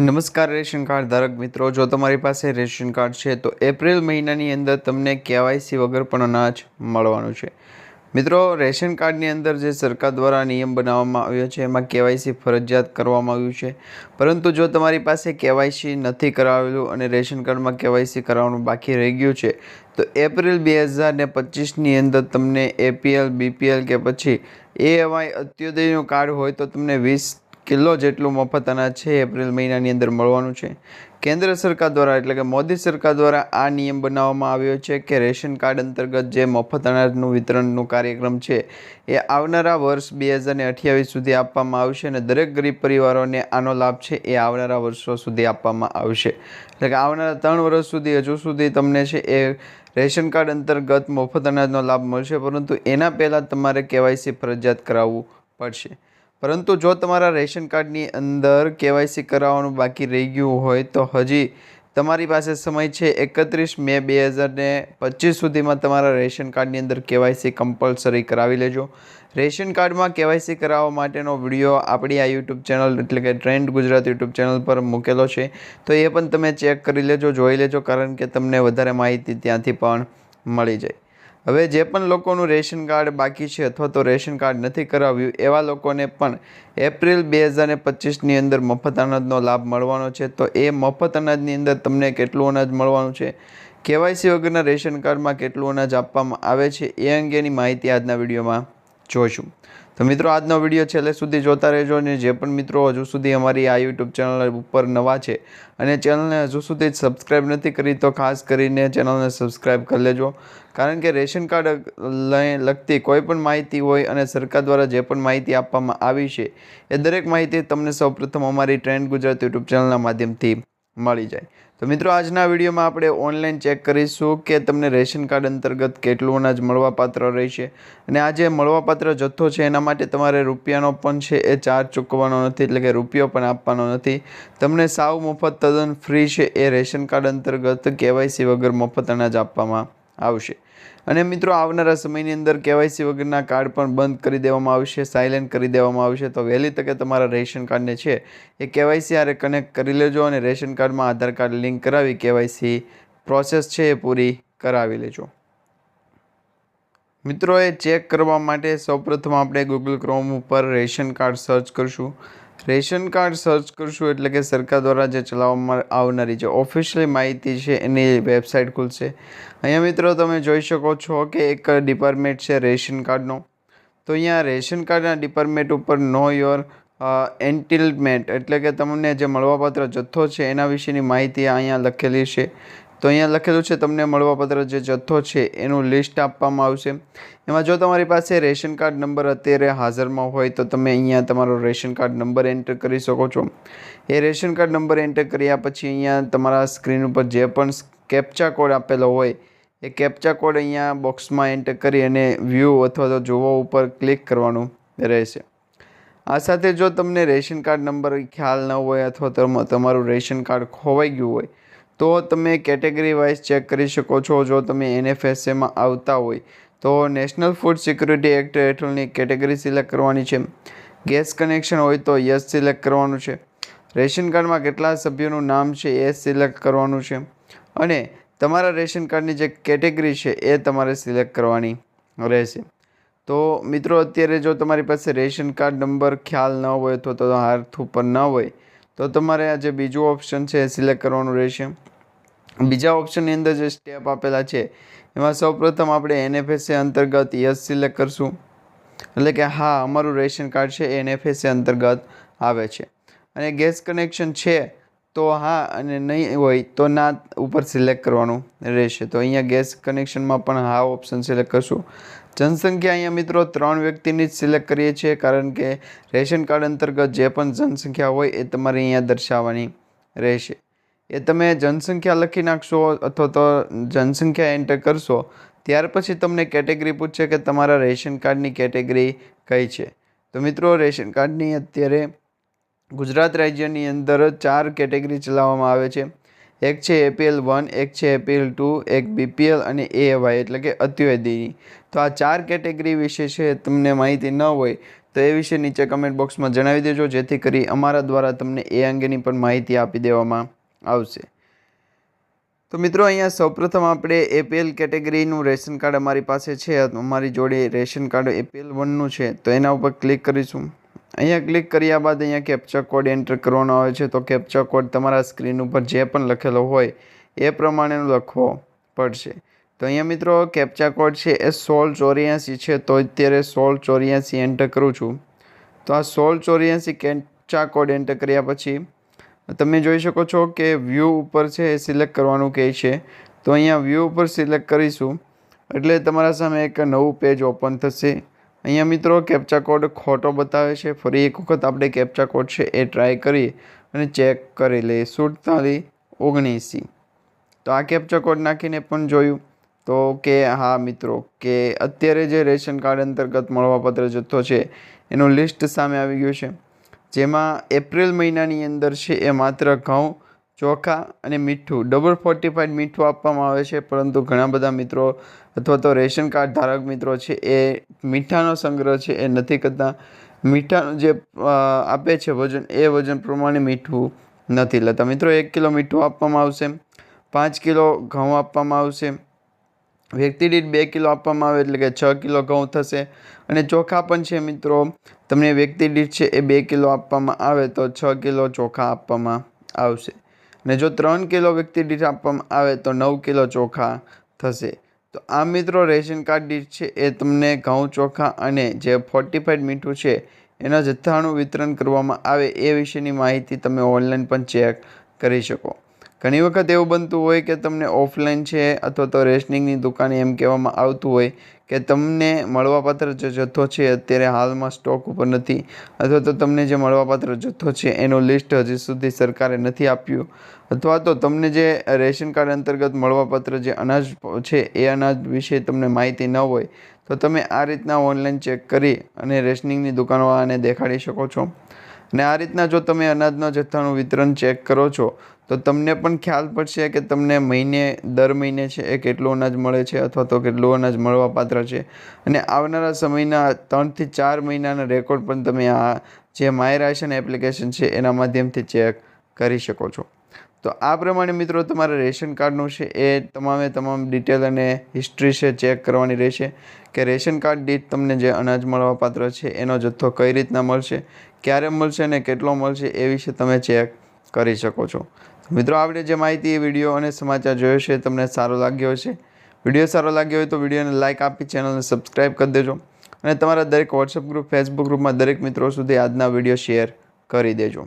નમસ્કાર ration card ધારક મિત્રો, જો તમારી પાસે રેશન કાર્ડ છે, તો એપ્રિલ મહિનાની અંદર તમને કેવાયસી વગર પણ અનાજ મળવાનું છે. મિત્રો, રેશન કાર્ડની અંદર જે સરકાર દ્વારા નિયમ બનાવવામાં આવ્યો છે, એમાં કેવાયસી ફરજિયાત કરવામાં આવ્યું છે. પરંતુ જો તમારી પાસે કેવાયસી નથી કરાવેલું અને રેશન કાર્ડમાં કેવાયસી કરાવવાનું બાકી રહી ગયું છે, તો એપ્રિલ બે હજાર ને પચીસની અંદર તમને એપીએલ, બીપીએલ કે પછી એએવાય અત્યોદયનું કાર્ડ હોય તો તમને વીસ કિલો જેટલું મફત અનાજ છે એપ્રિલ મહિનાની અંદર મળવાનું છે. કેન્દ્ર સરકાર દ્વારા એટલે કે મોદી સરકાર દ્વારા આ નિયમ બનાવવામાં આવ્યો છે કે રેશન કાર્ડ અંતર્ગત જે મફત અનાજનું વિતરણનું કાર્યક્રમ છે એ આવનારા વર્ષ બે હજાર ને અઠ્યાવીસ સુધી આપવામાં આવશે અને દરેક ગરીબ પરિવારોને આનો લાભ છે એ આવનારા વર્ષો સુધી આપવામાં આવશે. એટલે કે આવનારા ત્રણ વર્ષ સુધી, હજુ સુધી તમને છે એ રેશન કાર્ડ અંતર્ગત મફત અનાજનો લાભ મળશે, પરંતુ એના પહેલાં તમારે કેવાયસી ફરજિયાત કરાવવું પડશે. પરંતુ જો તમારા રેશન કાર્ડની અંદર કેવાયસી કરાવવાનું બાકી રહી ગયું હોય તો હજી તમારી પાસે સમય છે એકત્રીસ મે બે હજાર ને પચીસ સુધીમાં તમારા રેશન કાર્ડની અંદર કેવાયસી કમ્પલસરી કરાવી લેજો. રેશન કાર્ડમાં કેવાયસી કરાવવા માટેનો વીડિયો આપણી આ યુટ્યુબ ચેનલ એટલે કે ટ્રેન્ડ ગુજરાત યુટ્યુબ ચેનલ પર મૂકેલો છે. તો એ પણ તમે ચેક કરી લેજો, જોઈ લેજો કારણ કે તમને વધારે માહિતી ત્યાંથી પણ મળી જાય. હવે જે પણ લોકોનું રેશન કાર્ડ બાકી છે અથવા તો રેશન કાર્ડ નથી કરાવ્યું, એવા લોકોને પણ એપ્રિલ બે હજાર પચીસની અંદર મફત અનાજનો લાભ મળવાનો છે. તો એ મફત અનાજની અંદર તમને કેટલું અનાજ મળવાનું છે? કેવાયસી વગરના રેશન કાર્ડમાં કેટલું અનાજ આપવામાં આવે છે? એ અંગેની માહિતી આજના વિડીયોમાં જોઈશું. તો મિત્રો, આજનો વીડિયો છેલ્લે સુધી જોતા રહેજો અને જે પણ મિત્રો હજુ સુધી અમારી આ યુટ્યુબ ચેનલ ઉપર નવા છે અને ચેનલને હજુ સુધી સબસ્ક્રાઈબ નથી કરી, તો ખાસ કરીને ચેનલને સબસ્ક્રાઈબ કરી લેજો. કારણ કે રેશન કાર્ડ લગતી કોઈ પણ માહિતી હોય અને સરકાર દ્વારા જે પણ માહિતી આપવામાં આવી છે, એ દરેક માહિતી તમને સૌપ્રથમ અમારી ટ્રેન્ડ ગુજરાત યુટ્યુબ ચેનલના માધ્યમથી મળી જાય. તો મિત્રો, આજના વિડીયોમાં આપણે ઓનલાઈન ચેક કરીશું કે તમને રેશન કાર્ડ અંતર્ગત કેટલું અનાજ મળવાપાત્ર રહેશે. અને આ જે મળવાપાત્ર જથ્થો છે, એના માટે તમારે રૂપિયાનો પણ છે, એ ચાર્જ ચૂકવવાનો નથી, એટલે કે રૂપિયો પણ આપવાનો નથી. તમને સાવ મફત તદ્દન ફ્રી છે એ રેશન કાર્ડ અંતર્ગત કેવાયસી વગર મફત અનાજ આપવામાં આવશે. અને મિત્રો, આવનારા સમયની અંદર કેવાયસી વગરના કાર્ડ પણ બંધ કરી દેવામાં આવશે સાયલેન્ટ કરી દેવામાં આવશે. તો વહેલી તકે તમારા રેશન કાર્ડને છે એ કેવાયસી આરે કનેક્ટ કરી લેજો અને રેશન કાર્ડમાં આધાર કાર્ડ લિંક કરાવી કેવાયસી પ્રોસેસ છે એ પૂરી કરાવી લેજો. મિત્રો, એ ચેક કરવા માટે સૌપ્રથમ આપણે ગૂગલ ક્રોમ ઉપર રેશન કાર્ડ સર્ચ કરશું. રેશન કાર્ડ સર્ચ કરશું એટલે કે સરકાર દ્વારા જે ચલાવવામાં આવનારી જે ઓફિશિયલી માહિતી છે એની વેબસાઇટ ખુલશે. અહીંયા મિત્રો તમે જોઈ શકો છો કે એક ડિપાર્ટમેન્ટ છે રેશન કાર્ડનો. તો અહીંયા રેશન કાર્ડના ડિપાર્ટમેન્ટ ઉપર નો યોર એન્ટિલમેન્ટ એટલે કે તમને જે મળવાપાત્ર જથ્થો છે એના વિશેની માહિતી અહીંયા લખેલી છે. તો અહીંયા લખેલું છે, તમને મળવાપત્ર જે જથ્થો છે, એનું લિસ્ટ આપવામાં આવશે. એમાં જો તમારી પાસે રેશન કાર્ડ નંબર અત્યારે હાજરમાં હોય, તો તમે અહીંયા તમારો રેશન કાર્ડ નંબર એન્ટર કરી શકો છો. એ રેશન કાર્ડ નંબર એન્ટર કર્યા પછી અહીંયા તમારા સ્ક્રીન ઉપર જે પણ કેપ્ચા કોડ આપેલો હોય, એ કેપ્ચા કોડ અહીંયા બોક્સમાં એન્ટર કરી અને વ્યૂ અથવા તો જોવા ઉપર ક્લિક કરવાનું રહેશે. આ સાથે જો તમને રેશન કાર્ડ નંબર ખ્યાલ ન હોય અથવા તમારું રેશન કાર્ડ ખોવાઈ ગયું હોય તો તમે કેટેગરી વાઇઝ ચેક કરી શકો છો, જો તમે એનએફએસએમાં આવતા હોય. તો નેશનલ ફૂડ સિક્યુરિટી એક્ટ હેઠળની કેટેગરી સિલેક્ટ કરવાની છે. ગેસ કનેક્શન હોય તો યસ સિલેક્ટ કરવાનું છે. રેશન કાર્ડમાં કેટલા સભ્યોનું નામ છે એ સિલેક્ટ કરવાનું છે. અને તમારા રેશન કાર્ડની જે કેટેગરી છે એ તમારે સિલેક્ટ કરવાની રહેશે. તો મિત્રો, અત્યારે જો તમારી પાસે રેશન કાર્ડ નંબર ખ્યાલ ન હોય અથવા તો હાથ ઉપર ન હોય, તો તમારે આ જે બીજું ઓપ્શન છે એ સિલેક્ટ કરવાનું રહેશે. બીજા ઓપ્શનની અંદર જે સ્ટેપ આપેલા છે, એમાં સૌપ્રથમ આપણે એનએફએસએ અંતર્ગત યસ સિલેક્ટ કરશું. એટલે કે હા, અમારું રેશન કાર્ડ છે એનએફએસએ અંતર્ગત આવે છે. અને ગેસ કનેક્શન છે, તો હા અને નહીં હોય, તો ના ઉપર સિલેક્ટ કરવાનું રહેશે. તો અહીંયા ગેસ કનેક્શનમાં પણ હા ઓપ્શન સિલેક્ટ કરશું. જનસંખ્યા અહીંયા મિત્રો ત્રણ વ્યક્તિની જ સિલેક્ટ કરીએ છીએ, કારણ કે રેશન કાર્ડ અંતર્ગત જે પણ જનસંખ્યા હોય એ તમારે અહીંયા દર્શાવવાની રહેશે. એ તમે જનસંખ્યા લખી નાખશો અથવા તો જનસંખ્યા એન્ટર કરશો, ત્યાર પછી તમને કેટેગરી પૂછશે કે તમારા રેશન કાર્ડની કેટેગરી કઈ છે. તો મિત્રો, રેશન કાર્ડની અત્યારે ગુજરાત રાજ્યની અંદર ચાર કેટેગરી ચલાવવામાં આવે છે. એક છે એપીએલ વન, એક છે એપીએલ ટુ, એક બીપીએલ અને એવાય એટલે કે અત્યવધિની તો આ ચાર કેટેગરી વિશે છે તમને માહિતી ન હોય, તો એ વિશે નીચે કમેન્ટ બોક્સમાં જણાવી દેજો, જેથી કરી અમારા દ્વારા તમને એ અંગેની પણ માહિતી આપી દેવામાં આવશે. તો મિત્રો, અહીંયા સૌપ્રથમ આપણે એપીએલ કેટેગરીનું રેશન કાર્ડ અમારી પાસે છે. અમારી જોડે રેશન કાર્ડ એપીએલ વનનું છે. તો એના ઉપર ક્લિક કરીશું. અહીંયા ક્લિક કર્યા બાદ અહીંયા કેપ્ચર કોડ એન્ટર કરવાનો આવે છે. તો કેપ્ચર કોડ તમારા સ્ક્રીન ઉપર જે પણ લખેલો હોય એ પ્રમાણેનો લખવો પડશે. તો અહીંયા મિત્રો કેપ્ચા કોડ છે એ સોળ ચોર્યાસી છે. તો અત્યારે સોળ ચોર્યાસી એન્ટર કરું છું. તો આ સોળ ચોર્યાસી કેપ્ચા કોડ એન્ટર કર્યા પછી તમે જોઈ શકો છો કે વ્યૂ ઉપર છે એ સિલેક્ટ કરવાનું કહે છે. તો અહીંયા વ્યૂ ઉપર સિલેક્ટ કરીશું. એટલે તમારા સામે એક નવું પેજ ઓપન થશે. અહીંયા મિત્રો કેપ્ચા કોડ ખોટો બતાવે છે. ફરી એક વખત આપણે કેપ્ચા કોડ છે એ ટ્રાય કરીએ અને ચેક કરી લઈએ. સુડતાલીસ ઓગણીસી તો આ કેપ્ચા કોડ નાખીને પણ જોયું. તો કે હા મિત્રો, કે અત્યારે જે રેશન કાર્ડ અંતર્ગત મળવાપત્ર જથ્થો છે, એનું લિસ્ટ સામે આવી ગયું છે. જેમાં એપ્રિલ મહિનાની અંદર છે એ માત્ર ઘઉં, ચોખા અને મીઠું. ડબલ ફોર્ટિફાઈડ મીઠું આપવામાં આવે છે, પરંતુ ઘણા બધા મિત્રો અથવા તો રેશન કાર્ડ ધારક મિત્રો છે એ મીઠાનો સંગ્રહ છે, એ નથી કરતા. મીઠાનું જે આપે છે વજન, એ વજન પ્રમાણે મીઠું નથી લેતા. મિત્રો, એક કિલો મીઠું આપવામાં આવશે. પાંચ કિલો ઘઉં આપવામાં આવશે. વ્યક્તિ દીઠ બે કિલો આપવામાં આવે એટલે કે છ કિલો ઘઉં થશે. અને ચોખા પણ છે મિત્રો. તમને વ્યક્તિ દીઠ છે એ બે કિલો આપવામાં આવે તો છ કિલો ચોખા આપવામાં આવશે. અને જો ત્રણ કિલો વ્યક્તિ દીઠ આપવામાં આવે તો નવ કિલો ચોખા થશે. તો આ મિત્રો રેશન કાર્ડ દીઠ છે એ તમને ઘઉં, ચોખા અને જે ફોર્ટિફાઈડ મીઠું છે એના જથ્થાનું વિતરણ કરવામાં આવે એ વિશેની માહિતી તમે ઓનલાઈન પણ ચેક કરી શકો. ઘણી વખત એવું બનતું હોય કે તમને ઓફલાઈન છે અથવા તો રેશનિંગની દુકાને એમ કહેવામાં આવતું હોય કે તમને મળવાપાત્ર જે જથ્થો છે અત્યારે હાલમાં સ્ટોક ઉપર નથી અથવા તો તમને જે મળવાપાત્ર જથ્થો છે એનું લિસ્ટ હજી સુધી સરકારે નથી આપ્યું. અથવા તો તમને જે રેશન કાર્ડ અંતર્ગત મળવાપાત્ર જે અનાજ છે એ અનાજ વિશે તમને માહિતી ન હોય તો તમે આ રીતના ઓનલાઈન ચેક કરી અને રેશનિંગની દુકાનવાળાને દેખાડી શકો છો. અને આ રીતના જો તમે અનાજના જથ્થાનું વિતરણ ચેક કરો છો, તો તમને પણ ખ્યાલ પડશે કે તમને મહિને, દર મહિને છે એ કેટલું અનાજ મળે છે અથવા તો કેટલું અનાજ મળવાપાત્ર છે. અને આવનારા સમયના ત્રણથી ચાર મહિનાના રેકોર્ડ પણ તમે આ જે માય રાશન એપ્લિકેશન છે એના માધ્યમથી ચેક કરી શકો છો. તો આ પ્રમાણે મિત્રો તમારે રેશન કાર્ડનું છે એ તમામે તમામ ડિટેલ અને હિસ્ટ્રી છે ચેક કરવાની રહેશે કે રેશન કાર્ડ દીઠ તમને જે અનાજ મળવાપાત્ર છે એનો જથ્થો કઈ રીતના મળશે, ક્યારે મળશે અને કેટલો મળશે એ વિશે તમે ચેક કરી શકો છો. મિત્રો આપણે જે માહિતી વીડિયો અને સમાચાર જોયો છે તમને સારો લાગ્યો હશે. વીડિયો સારો લાગ્યો હોય તો વિડીયોને લાઇક આપી ચેનલને સબસ્ક્રાઈબ કરી દેજો અને તમારા દરેક વોટ્સઅપ ગ્રુપ ફેસબુક ગ્રુપમાં દરેક મિત્રો સુધી આજના વીડિયો શેર કરી દેજો.